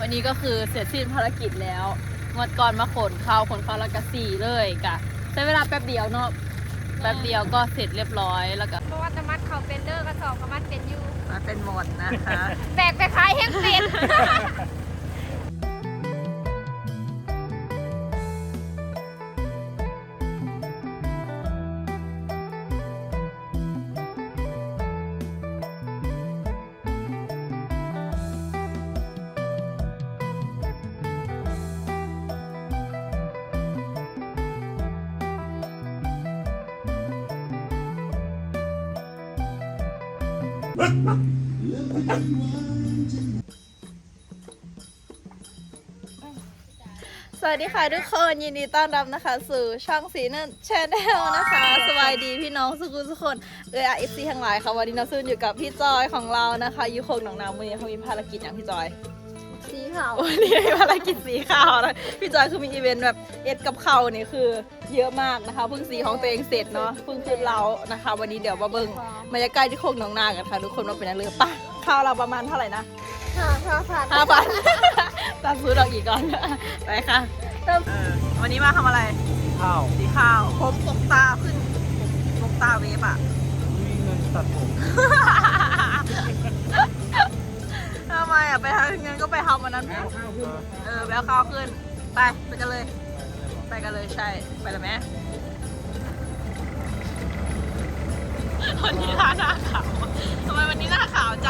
วันนี้ก็คือเสร็จสิ้นภารกิจแล้วงวดก่อนมาขนข้าวขนข้าวแล้วก็สี่เลยกะใช้เวลาแป๊บเดียวเนาะแป๊บเดียวก็เสร็จเรียบร้อยแล้วก็เพราะว่าจะมัดเขาเป็นเด้อกระสอบก็มัดเป็นอยู่มาเป็นหมดนะคะ แบกไปขายแห้งเป็น สวัสดีค่ะทุกคนยินดีต้อนรับนะคะ สู่ช่องสีนั่นแชนแนลนะคะสบายดีพี่น้องสุกุทุกคนเออเอฟซีทั้งหลายค่ะวันนี้น้องซุนอยู่กับพี่จอยของเรานะคะยูโคงหนองนาวันนี้เขามีภารกิจอย่างพี่จอย ขาววันนี้มีภารกิจสีขาวนะพี่จอยคือมีอีเวนต์แบบเอ็ดกับเขานี่คือเยอะมากนะคะเพิ่งสีของตัวเองเสร็จเนาะเพิ่งขึ้นเรานะคะ วันนี้เดี๋ยวมาเบิ้งบรรยากาศที่โคกหนองนากันค่ะทุกคนว่าเป็นอะไรป่ะข้าวเราประมาณเท่าไหร่นะห้าห้าพันห้าพันตามซื้อดอกอีกก่อนไปค่ะเออวันนี้มาทำอะไรข้าวสีข้าวผมตกตาขึ้นตกตาเวฟอะมีเงินตัดผมทำ ไมอะไปทำเงินก็ไปทำวันนั้นข้าวข้าวขึ้นเออไปเอาข้าวขึ้น ไปไปกันเลย ไปกันเลยใช่ไปแลยไหมวันนี้หน้าหน้าขาวทำไมวันนี้หน้าขาวจัง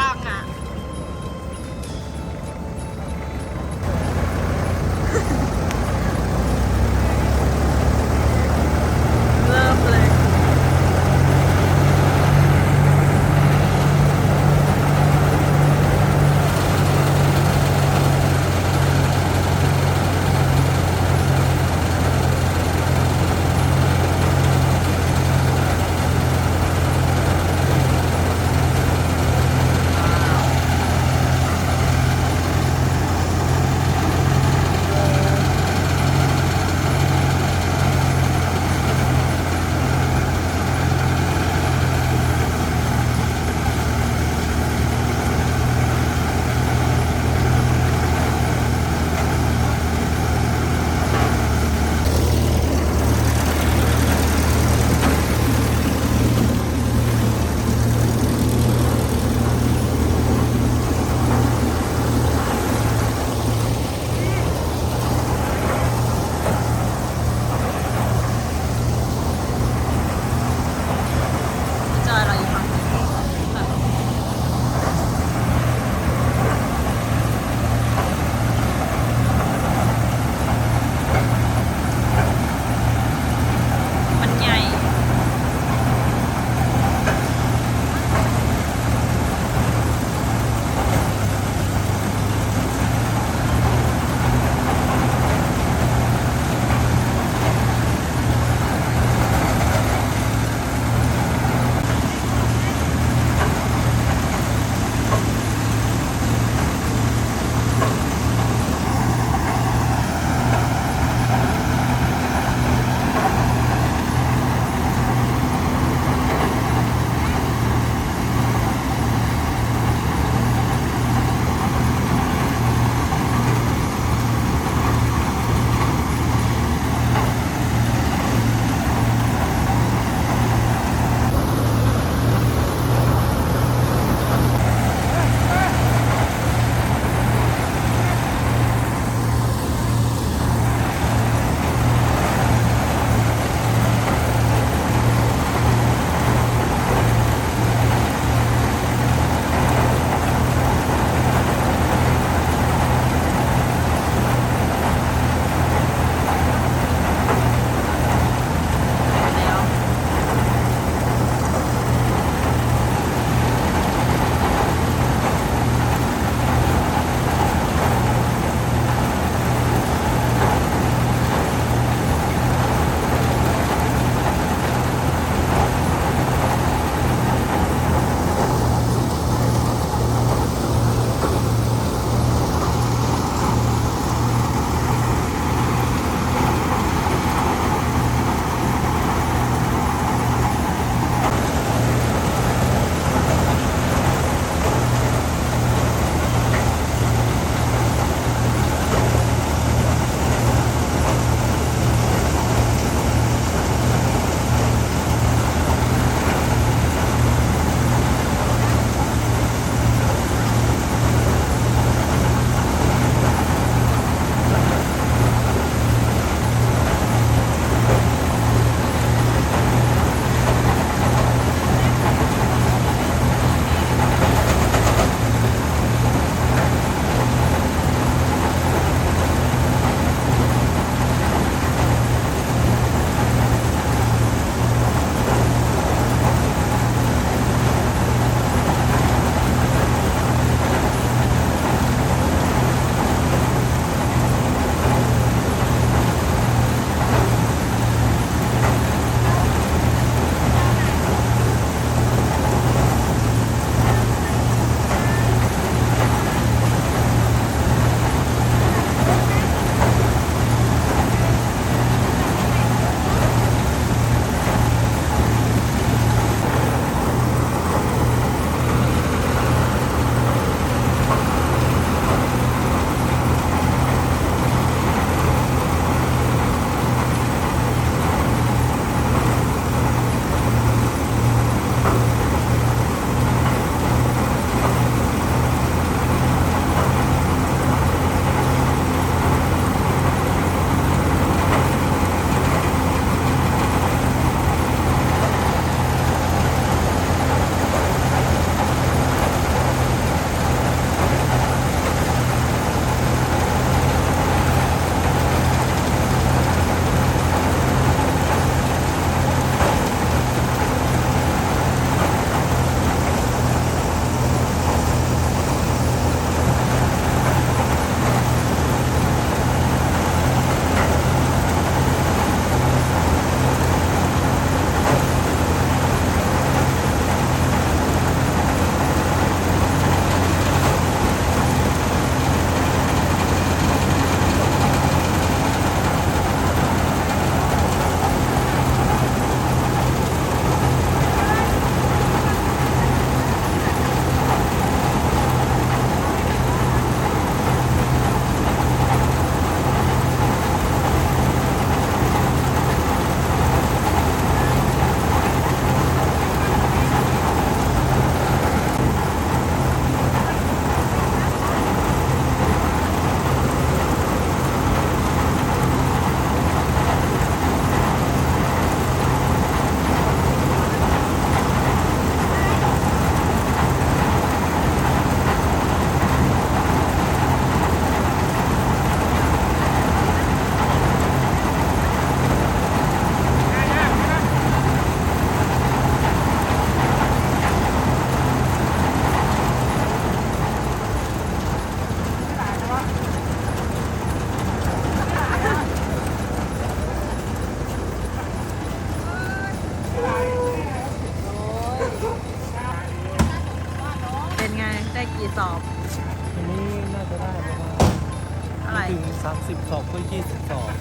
ถึง30สอบก็20สอบ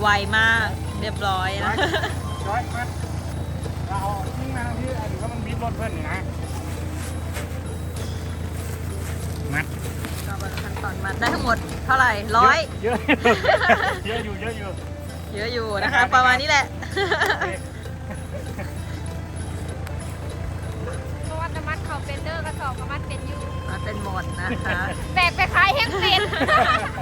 ไวมากเรียบร้อยนะร้อยมัดเราเอาทิ้งมาที่อันนี้ก็มันบิดรถเพื่อนนี่นะมัดก็เป็นขั้นตอนมัดได้ทั้งหมดเท่าไหร่ร้อยเยอะเยอะอยู่เยอะอยู่เยอะอยู่นะคะ ประมาณนี้แหละเพราะว่าจะมัดเขาเป็นเดอร์กระสอบก็มัดเป็นอยู่มาเป็นหมดนะคะแบกไปขายแห้งเป็นนี่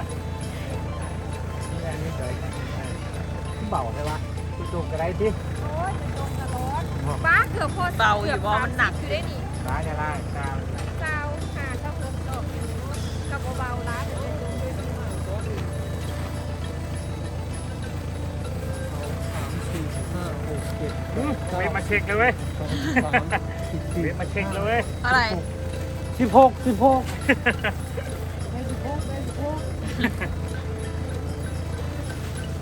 เบาใช่ปะจุกๆกระไรที่โอ้ยตรงตลอดบ้าเกือบพอเบาอยู่เพราะมันหนัก อยู่ได้นี่ร้ายจะไล่ตามเจ้าหาเจ้าเพิ่มตกกับเบาๆร้านเดี๋ยวจะดูด้วยเวมาเช็คเลยเว้ยสามสิบสี่เวมาเช็คเลยเว้ยเท่าไหร่สิบหกสิบหก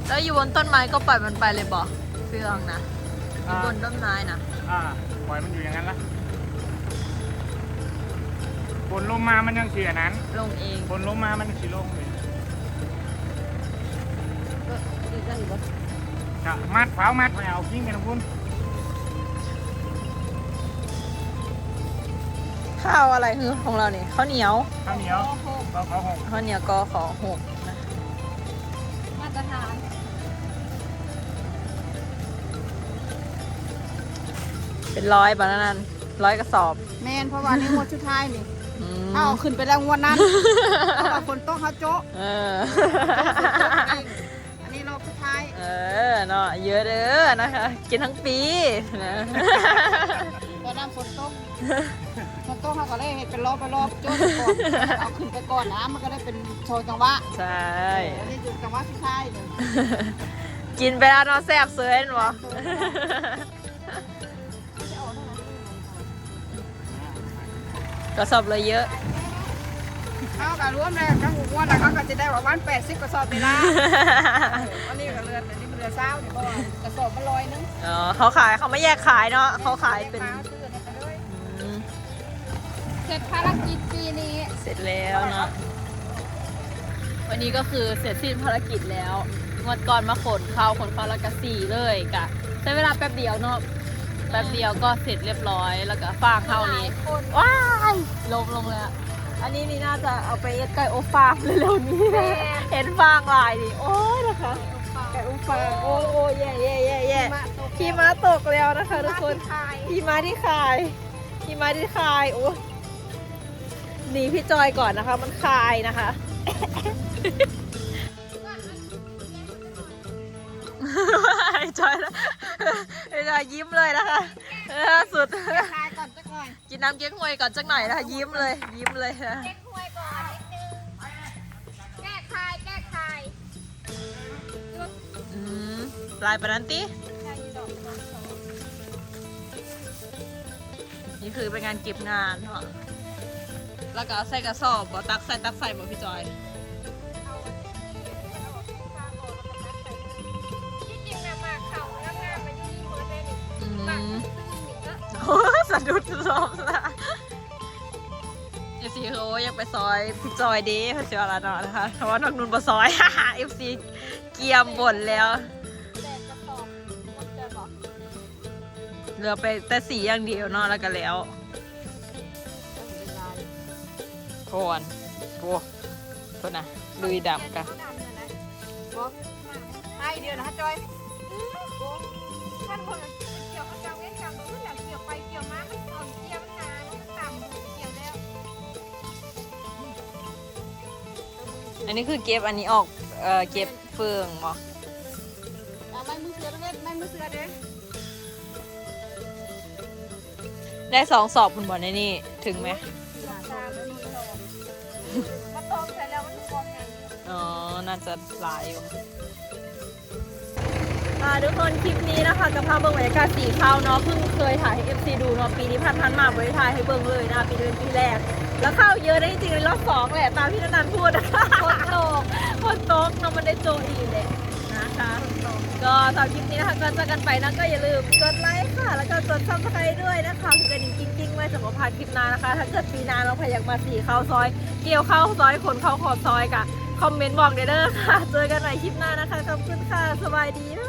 แล้วอยู่บนต้นไม้ก็ปล่อยมันไปเลยบอกเฟืองนะอยู่บนต้นไม้นะอ่าปล่อยมันอยู่อย่างนั้นละฝนลงมามันยังเสียนั้น ลงเองฝนลงมามันสีลงเลยจะมัดเผามัดไม่เอากิ้งกันนะคุณข้าวอะไรคือของเราเนี่ยข้าวเหนียวข้าวเหนียวเราเขาหกข้าวเหนียวก็ขอหกนะมาตรฐาน เป็นร้อยบานานั้นร้อยกระสอบแมนเพราะว่านี่งวดสุดท้ายนี่อืมเอาขึ้นไปแล้วงวดนั้นเพราะว่าฝนตกเขาโจ๊ะเออ อันนี้รอบสุดท้ายเออเนาะเยอะเด้อนะคะ กินทั้งปีนะตอนนั้นฝนตกฝนตกเขาก็เลยเห็นเป็นรอบไปรอบโจ๊ะไปก่อนเอาขึ้นไปก่อนนะมันก็ได้เป็นโชว์จังหวะใช่ อันนี้จุดจังหวะสุดท้ายเลย กินไปแล้วเนาะแซ่บเสือเห็นบ่ กระสอบเลยเยอะเขาก็รวมแล้วทั้งหัวแล้วเขาก็จะได้ประมาณ80กระสอบเวลาอันนี้ก็เรือนอันนี้มันเรือเศร้าเนี่ยเพราะว่ากระสอบมันลอยนึงอ๋อเขาขายเขาไม่แยกขายเนาะเขาขายเป็นฟ้ซื้อเนี่ยไปเลยอืมเสร็จภารกิจปีนี้ เสร็จแล้วเนาะวันนี้ก็คือเสร็จสิ้นภารกิจแล้วงวดก่อนมาขนข้าวขนข้าวแล้วก็สี่เลยกะใช้เวลาแป๊บเดียวเนาะ แป๊บเดียวก็เสร็จเรียบร้อยแล้วก็ฟางข้าวนี้คนว้ายลงลงเลยอะอันนี้นี่น่าจะเอาไปเอ็ดไก่โอฟางเร็วๆนี้นะเห็นฟางลายดิโอ้ยนะคะไก่โอฟางโอ้โอ้แย่แย่แย่แย่มาตกพี่ม้าตกแล้วนะคะทุกคนขายพี่ม้าที่คายพี่ม้าที่คายโอ้หนีพี่จอยก่อนนะคะ มันคายนะคะ จอยนะไอ้จอยยิ้มเลยนะคะเออสุดขายก่อนจักหน่อยกินน้ำเก๊กฮวยก่อนจักหน่อยนะคะยิ้มเลย ยิ้มเลยนะเช็คหวยก่อนนิดนึง แก้คายแก้คายอืมลายปานนันติ ใช่ดอกดอกดอกนี่คือเป็นงานเก็บงานเนาะแล้วก็เอาใส่กระสอบบ่ตักใส่ตักใส่บ่พี่จอย โอ้สะดุดสอบละเอฟซีเขาอยากไปซอยพี่จอยเด้เขาเชียวละเนาะนะคะเพราะว่าน้องนุ่นบ่ซอยเอฟซีเกียมบ่นแล้วแต่กระสอบมันจะบอกเหลือไปแต่สีอย่างเดียวเนาะแล้วก็แล้วโคนโอ้โทษนะลุยดำกันดำเนี่ยนะบอกให้เดียวนะจอยท่านคน อันนี้คือเก็บอันนี้ออก เอ่อ เก็บเฟืองบ่เอาไม่มือเสือไปเล่นไม่มือเสือเด้อได้สองสอบคุณบอลในนี่ ถึงไหม ตามมันตองมันตองใส่แล้วมันกองไง อ๋อ น่าจะหลายอยู่ ค่ะทุกคนคลิปนี้นะคะจะพาเบิ่งบรรยากาศสีข้าวเนาะเพิ่งเคยถ่ายให้ FC ดูเนาะปีนี้ผ่านมาบริถ่ายให้เบิ่งเลยนะคะปีนี้เป็นปีแรก แล้วข้าวเยอะได้จริงๆในรอบสองแหละตามที่นันพูดนะคะคนตกคนตกเนาะมันได้โจอีกเลยนะคะก็สำหรับคลิปนี้นะคะก็จะกันไปนะก็อย่าลืมกดไลค์ค่ะ แล้วก็กดซับสไครต์ด้วยนะคะคือกระดิ่งกิ้งๆไว้สำหรับพาคลิปหน้านะคะ ถ้าเกิดปีหน้าเราพยายามมาสีข้าวซอย เกี่ยวข้าวซอยขนข้าวขอดซอยกะคอมเมนต์บอกเด้อค่ะ เจอกันใหม่คลิปหน้านะคะ ขอบคุณค่ะ สบายดีบ๊ายบาย